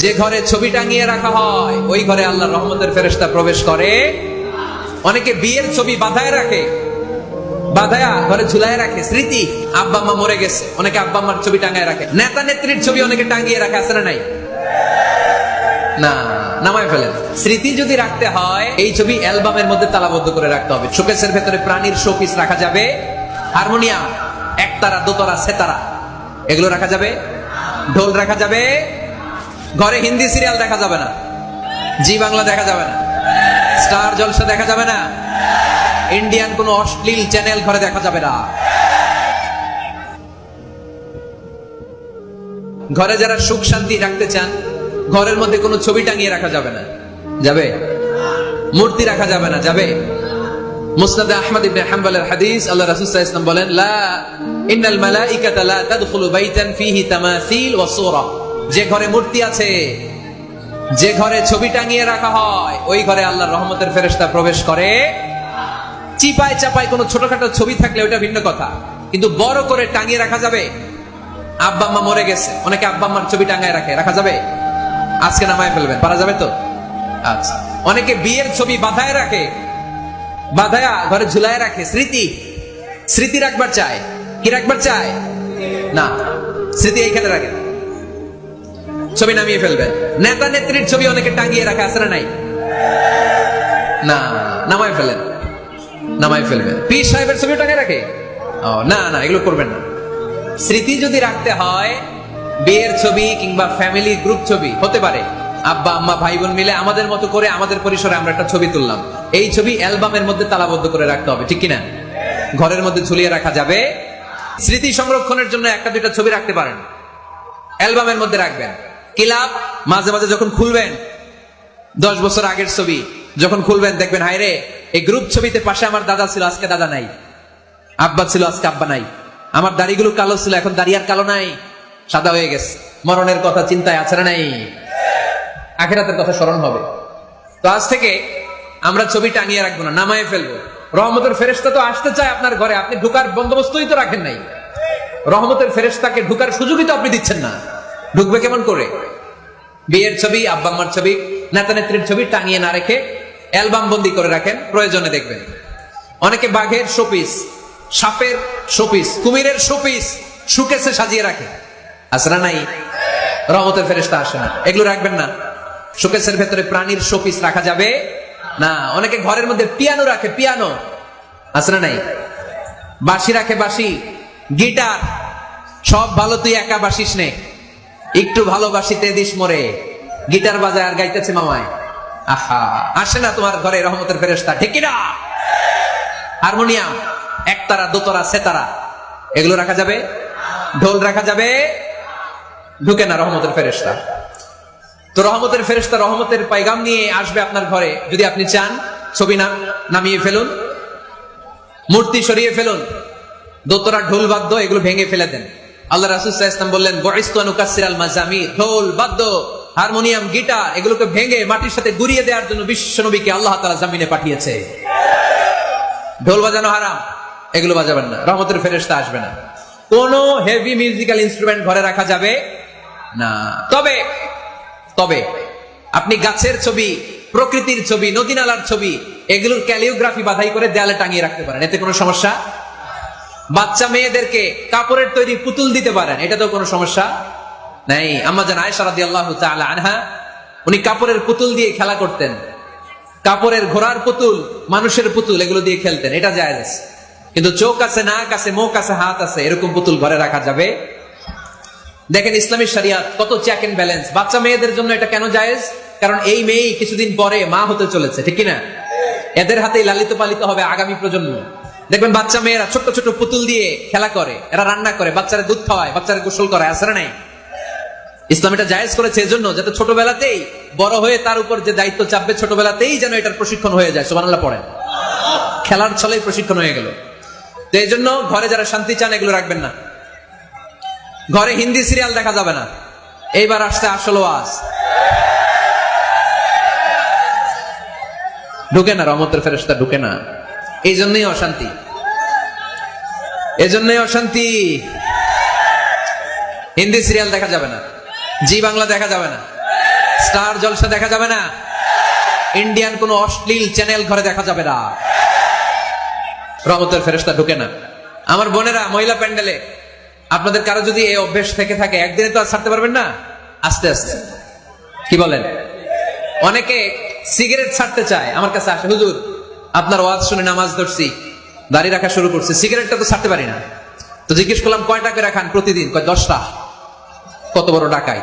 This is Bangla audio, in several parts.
যে ঘরে ছবি টাঙিয়ে রাখা হয়, ওই ঘরে আল্লাহ রহমতের ফেরেশতা প্রবেশ করে। অনেকে বিয়ের ছবি বাধায় রাখে, বাধায়া ঘরে ঝুলায় রাখে। স্মৃতি, আব্বা আম্মা মরে গেছে, অনেকে আব্বা আম্মার ছবি টাঙায় রাখে। নেতা নেত্রীর ছবি অনেকে টাঙিয়ে রাখে, আছে না নাই? না, নামায় ফেলেন। স্মৃতি যদি রাখতে হয়, এই ছবি অ্যালবামের মধ্যে তালাবদ্ধ করে রাখতে হবে। শোকেসের ভেতরে প্রাণীর শোপিস রাখা যাবে। হারমোনিয়াম, একতারা, দোতারা, সেতারা, এগুলো রাখা যাবে? ঢোল রাখা যাবে? ঘরে হিন্দি সিরিয়াল দেখা যাবে না। জি বাংলা দেখা যাবে না। স্টার জলসা দেখা যাবে না। ইন্ডিয়ান কোন অশ্লীল চ্যানেল ঘরে দেখা যাবে না। ঘরে যারা সুখ শান্তি রাখতে চান, ঘরের মধ্যে কোনো ছবি টাঙিয়ে রাখা যাবে না। যাবে? মূর্তি রাখা যাবে না। যাবে? মুসনাদে আহমদ ইবনে হাম্বলের হাদিস, আল্লাহ রাসূল সাল্লাল্লাহু আলাইহি ওয়াসাল্লাম বলেন, লা ইন্নাল মালাইকাতা লা তাদখুলু বাইতান ফিহি তামাসিল ওয়া সূরা। যে ঘরে মূর্তি আছে, যে ঘরে ছবি টাঙিয়ে রাখা হয়, ওই ঘরে আল্লাহর রহমতের ফেরেশতা প্রবেশ করে। চিপায় চাপায় কোনো ছোটখাটো ছবি থাকলে ওটা ভিন্ন কথা, কিন্তু বড় করে টাঙিয়ে রাখা যাবে? আব্বা আম্মা মরে গেছে, অনেকে আব্বা আম্মার ছবি টাঙায় রাখে, রাখা যাবে? আজকে নামায় ফেলবেন, পারা যাবে তো? আচ্ছা অনেকে বিয়ের ছবি বাধায় রাখে, বাধায়া ঘরে ঝুলায় রাখে, স্মৃতি স্মৃতি রাখবার চায়, কি রাখবার চায়? না, স্মৃতি এইখানে রাখে ছবি নামিয়ে ফেলবেন নেতা নেত্রীর ছবি অনেকে টাঙিয়ে রাখে, আছে নাই? না, নামায় ফেলেন। নামায় ফেলবেন পীর সাহেবের ছবি টাঙিয়ে রাখে? ও, না না, এগুলো করবেন না। স্মৃতি যদি রাখতে হয়, বিয়ের ছবি কিংবা ফ্যামিলি গ্রুপ ছবি, হতে পারে। আব্বা, আম্মা ভাই বোন মিলে আমাদের মতো করে আমাদের পরিসরে আমরা একটা ছবি তুললাম। এই ছবি অ্যালবামের মধ্যে তালাবদ্ধ করে রাখতে হবে, ঠিক কিনা? ঘরের মধ্যে ঝুলিয়ে রাখা যাবে। স্মৃতি সংরক্ষণের জন্য একটা দুইটা ছবি রাখতে পারেন। অ্যালবামের মধ্যে রাখবেন। কিলাপ মাঝে মাঝে যখন খুলবেন, দশ বছর আগের ছবি, যখন খুলবেন, দেখবেন হায় রে এই গ্রুপ ছবিতে পাশে আমার দাদা ছিল, আজকে দাদা নাই। আব্বা ছিল, আজকে আব্বা নাই। আমার দাড়িগুলো কালো ছিল, এখন দাড়ি আর কালো নাই। সাদা হয়ে গেছে। মরণের কথা চিন্তায় আছে না নাই? আখেরাতের কথা স্মরণ হবে। তো আজ থেকে আমরা ছবি টাঙিয়ে রাখব না, নামায় ফেলব। রহমতের ফেরেস্তা তো আসতে চায় আপনার ঘরে, আপনি ঢুকার বন্দোবস্তই তো রাখেন নাই। রহমতের ফেরেস্তাকে ঢুকার সুযোগই তো আপনি দিচ্ছেন না। ঢুকবে কেমন করে? বিয়ের ছবি, আব্বা আম্মার ছবি নেতা নেত্রীর ছবি টাঙিয়ে না রেখে অ্যালবাম বন্দি করে রাখেন, প্রয়োজনে দেখবেন। অনেকে বাঘের শোপিস, সাপের শোপিস, কুমিরের শোপিস সুকেসে সাজিয়ে রাখে। আসরা নাই, রহমতের ফেরেস্তা আসে না। এগুলো রাখবেন না। শোকেসের ভেতরে প্রাণীর শোপিস রাখা যাবে না। অনেকে ঘরের মধ্যে পিয়ানো রাখে, পিয়ানো। আসরা নাই। বাঁশি রাখে বাসি গিটার। সব ভালো, তুই একা বাসিস নে। একটু ভালোবাসিতে দিস মরে। গিটার বাজায় আর গাইতেছে মামায়। আহা, আসে না তোমার ঘরে রহমতের ফেরেস্তা ঠিক না হারমোনিয়াম, একতারা, দোতারা, সেতারা, এগুলো রাখা যাবে? ঢোল রাখা যাবে? ঢুকে না রহমতের ফেরেস্তা তো রহমতের ফেরেস্তা রহমতের পাইগাম নিয়ে আসবে আপনার ঘরে। যদি আপনি চান, ছবি না নামিয়ে ফেলুন। মূর্তি সরিয়ে ফেলুন। দোতরা ঢোল বাদ্য এগুলো ভেঙে ফেলে দেন। আল্লাহ রাসুল ইসলাম বললেন বয়স্তানুকাসির আল মাজামি ঢোল, বাদ্য, হারমোনিয়াম, গিটার, এগুলোকে ভেঙে মাটির সাথে গুড়িয়ে দেওয়ার জন্য বিশ্ব নবীকে আল্লাহ তালা জামিনে পাঠিয়েছে। ঢোল বাজানো হারাম, এগুলো বাজাবেন না, রহমতের ফেরেস্তা আসবে না। কোন হেভি মিউজিক্যাল ইনস্ট্রুমেন্ট ঘরে রাখা যাবে না। তবে তবে, আপনি গাছের ছবি, প্রকৃতির ছবি নদী নালার ছবি, এগুলোর ক্যালিওগ্রাফি বাধাই করে দেয়ালে টাঙিয়ে রাখতে পারেন, এতে কোনো সমস্যা বাচ্চা মেয়েদেরকে কাপড়ের তৈরি পুতুল দিতে পারেন, এটা তো কোনো সমস্যা নাই। আম্মা জান আয়েশা রাদিয়াল্লাহু তাআলা আনহা, উনি কাপড়ের পুতুল দিয়ে খেলা করতেন। কাপড়ের ঘোড়ার পুতুল, মানুষের পুতুল, এগুলো দিয়ে খেলতেন, এটা যায় কিন্তু চোখ আছে, নাক আছে, মুখ আছে, হাত আছে, এরকম পুতুল ঘরে রাখা যাবে? দেখেন ইসলামী শরিয়াত কত চেক এন্ড ব্যালেন্স বাচ্চা মেয়েদের জন্য এটা কেন জায়েজ? কারণ এই মেয়ে কিছুদিন পরে মা হতে চলেছে, ঠিক কিনা? এদের হাতেই লালিত পালিত হবে আগামী প্রজন্ম। দেখবেন বাচ্চা মেয়েরা ছোট্ট ছোট্ট পুতুল দিয়ে খেলা করে, এরা রান্না করে, বাচ্চারা দুধ খাওয়ায়, বাচ্চারা গোসল করে আসলে নাই? ইসলাম এটা জায়েজ করেছে এজন্য যাতে ছোটবেলাতেই বড় হয়ে তার উপর যে দায়িত্ব চাপবে, ছোটবেলাতেই যেন এটার প্রশিক্ষণ হয়ে যায় সোমানাল্লাহ পড়েন। খেলার ছলেই প্রশিক্ষণ হয়ে গেল। তো এই জন্য ঘরে যারা শান্তি চান, এগুলো রাখবেন না। ঘরে হিন্দি সিরিয়াল দেখা যাবে না। এইবার আসতে আসল আজ ঢুকে না, রহমতের ফেরেস্তা ঢুকে না। এই জন্যই অশান্তি। এজন্যই অশান্তি। হিন্দি সিরিয়াল দেখা যাবে না। জি বাংলা দেখা যাবে না। স্টার জলসা দেখা যাবে না। ইন্ডিয়ান কোন অশ্লীল চ্যানেল ঘরে দেখা যাবে না। রহমতের ফেরেস্তা ঢুকে না। আমার বোনেরা, মহিলা প্যান্ডেলে, আপনাদের কারও যদি এই অভ্যেস থেকে থাকে, একদিনে তো আর ছাড়তে পারবেন না? আস্তে আস্তে। কি বলেন? অনেকে সিগারেট ছাড়তে চায়। আমার কাছে আসে, হুজুর আপনার ওয়াজ শুনে নামাজ ধরছি দাঁড়িয়ে রাখা শুরু করছে, সিগারেটটা তো ছাড়তে পারি না। তো জিজ্ঞেস করলাম কয়টা করে খান প্রতিদিন? কয়, দশটা। কত বড় ডাকাই।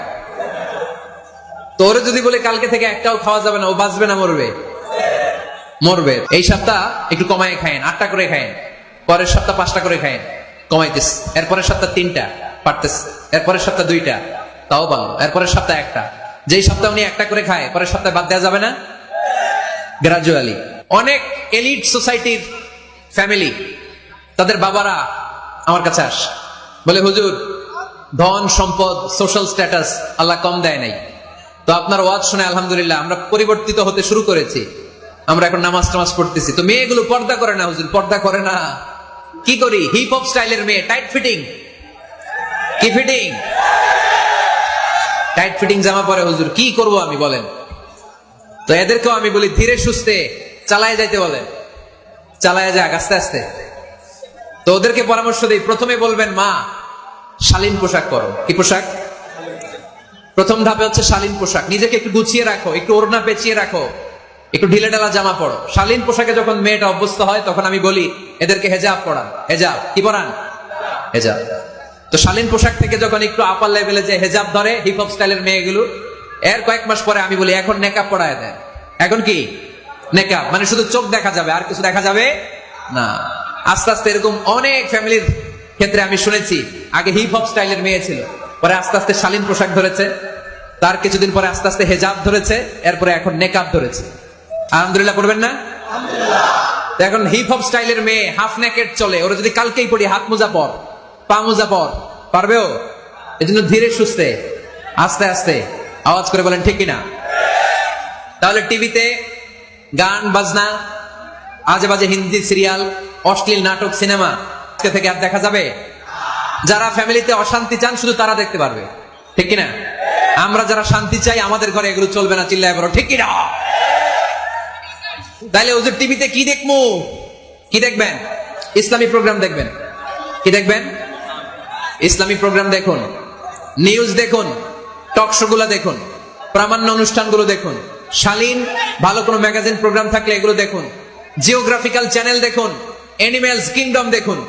তো ওরে যদি বলে কালকে থেকে একটাও খাওয়া যাবে না, ও বাঁচবে না মরবে। মরবে। এই সপ্তাহ একটু কমায় খায়েন, আটটা করে খায়েন। পরের সপ্তাহ পাঁচটা করে খায়েন কমাইতেস এরপরের সপ্তাহ তিনটা পারতেস এরপরের সপ্তাহ দুইটা, তাও ভালো। এরপরের সপ্তাহ একটা। যেই সপ্তাহ উনি একটা করে খায়, পরের সপ্তাহে বাদ দেওয়া যাবে না? গ্রাজুয়ালি। অনেক এলিট সোসাইটির ফ্যামিলি, তাদের বাবারা আমার কাছে আস। বলে, হুজুর, ধন, সম্পদ সোশ্যাল স্ট্যাটাস আল্লাহ কম দেয় নাই। তো আপনার ওয়াজ শুনে আলহামদুলিল্লাহ আমরা পরিবর্তিত হতে শুরু করেছি। আমরা এখন নামাজ টামাজ পড়তেছি। তো মেয়েগুলো পর্দা করে না, হুজুর, পর্দা করে না। কি করি? হিপ হপ স্টাইলের মেয়ে টাইট ফিটিং কি ফিটিং টাইট ফিটিং জামা পরে, হুজুর, কি করব আমি, বলেন। তো এদেরকেও আমি বলি, ধীরে সুস্থে চালায় যাইতে বলে। চালায় যাক, আস্তে আস্তে। তো ওদেরকে পরামর্শ দিই। প্রথমে বলবেন, মা, শালীন পোশাক করো কি পোশাক? প্রথম ধাপে হচ্ছে শালীন পোশাক। নিজেকে একটু গুছিয়ে রাখো, একটু ওড়না পেঁচিয়ে রাখো, একটু ঢিলে ঢালা জামা পড়ো শালীন পোশাকে যখন মেয়েটা অভ্যস্ত হয়, তখন আমি বলি, এদেরকে হেজাব পড়ান হেজাব, কি পড়ান হেজাব। তো শালীন পোশাক থেকে যখন একটু আপার লেভেলে যে হেজাব ধরে হিপ হপ স্টাইলের মেয়েগুলো, এর কয়েক মাস পরে আমি বলি, এখন নেকাব পড়ায় দেন। এখন কি? নেকাব মানে শুধু চোখ দেখা যাবে, আর কিছু দেখা যাবে না। আস্তে আস্তে এরকম অনেক ফ্যামিলির ক্ষেত্রে আমি শুনেছি, আগে হিপ হপ স্টাইলের মেয়ে ছিল, পরে আস্তে আস্তে শালীন পোশাক ধরেছে, তার কিছুদিন পরে আস্তে আস্তে হেজাব ধরেছে, এরপরে এখন নেকাব ধরেছে। আলহামদুলিল্লাহ পড়বেন না? এখন হিপ হপ স্টাইলের মেয়ে হাফ নেকেট চলে, ওরা যদি কালকেই পড়ি, হাত মোজা পর, পা মোজা পর পারবেও এই জন্য ধীরে সুস্থে, আস্তে আস্তে, আওয়াজ করে বলেন, ঠিক কিনা? তাহলে টিভিতে গান, বাজনা আজে বাজে হিন্দি সিরিয়াল, অশ্লীল নাটক, সিনেমা, আজকে থেকে আর দেখা যাবে? যারা ফ্যামিলিতে অশান্তি চান, শুধু তারা দেখতে পারবে। ঠিক কিনা? আমরা যারা শান্তি চাই, আমাদের ঘরে এগুলো চলবে না, চিল্লায় বড় ঠিক কিনা? তাহলে ওদের টিভিতে কি দেখব কি দেখবেন? ইসলামী প্রোগ্রাম দেখবেন। কি দেখবেন? ইসলামী প্রোগ্রাম দেখুন। নিউজ দেখুন। টক শো গুলা দেখুন। প্রামাণ্য অনুষ্ঠানগুলো দেখুন। শালীন, ভালো কোনো ম্যাগাজিন প্রোগ্রাম থাকলে এগুলো দেখুন। জিওগ্রাফিক্যাল চ্যানেল দেখুন এনিম্যালস কিংডম দেখুন।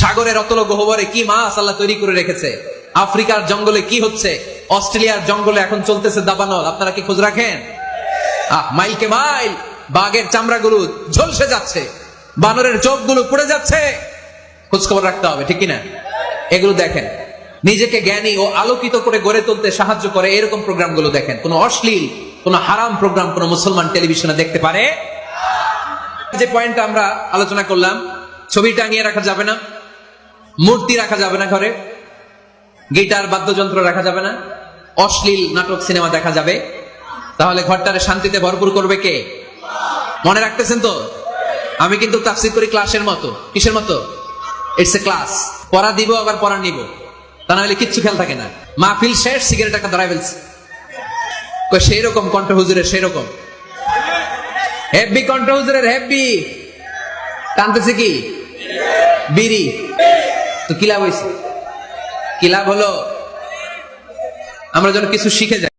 সাগরের অতল গহবরে কি মাছ আল্লাহ তৈরি করে রেখেছে? আফ্রিকার জঙ্গলে কি হচ্ছে? অস্ট্রেলিয়ার জঙ্গলে এখন চলতেছে দাবানল, আপনারা কি খোঁজ রাখেন? আহ মাইলকে মাইল বাঘের চামড়াগুলো ঝলসে যাচ্ছে, বানরের চোখগুলো পুড়ে যাচ্ছে। খোঁজ খবর রাখতে হবে, ঠিক কিনা? এগুলো দেখেন। নিজেকে জ্ঞানী ও আলোকিত করে গড়ে তুলতে সাহায্য করে এরকম প্রোগ্রামগুলো দেখেন। কোন অশ্লীল কোন হারাম প্রোগ্রাম কোন মুসলমান টেলিভিশনে দেখতে পারে? যে পয়েন্টটা আমরা আলোচনা করলাম, ছবি টাঙিয়ে রাখা যাবে না, মূর্তি রাখা যাবে না ঘরে, গিটার, বাদ্যযন্ত্র রাখা যাবে না, অশ্লীল নাটক, সিনেমা দেখা যাবে। তাহলে ঘরটারে শান্তিতে ভরপুর করবে কে? মনে রাখতেছেন তো? আমি কিন্তু তাফসির করি ক্লাসের মতো। কিসের মতো? ইটস এ ক্লাস পড়া দিব, আবার পড়া নিব। তা না হলে কিচ্ছু খেয়াল থাকে না। মাহফিল শেষ, সিগারেট একটা ধরাই ফেলছে। সেই রকম কণ্ঠ হুজুরের সেই রকম হেব্বি কণ্ঠ হুজুরের হেব্বি। টানতেছে কি? বিড়ি। তো কি লাভ হয়েছে কি লাভ হলো? আমরা যেন কিছু শিখে যাই।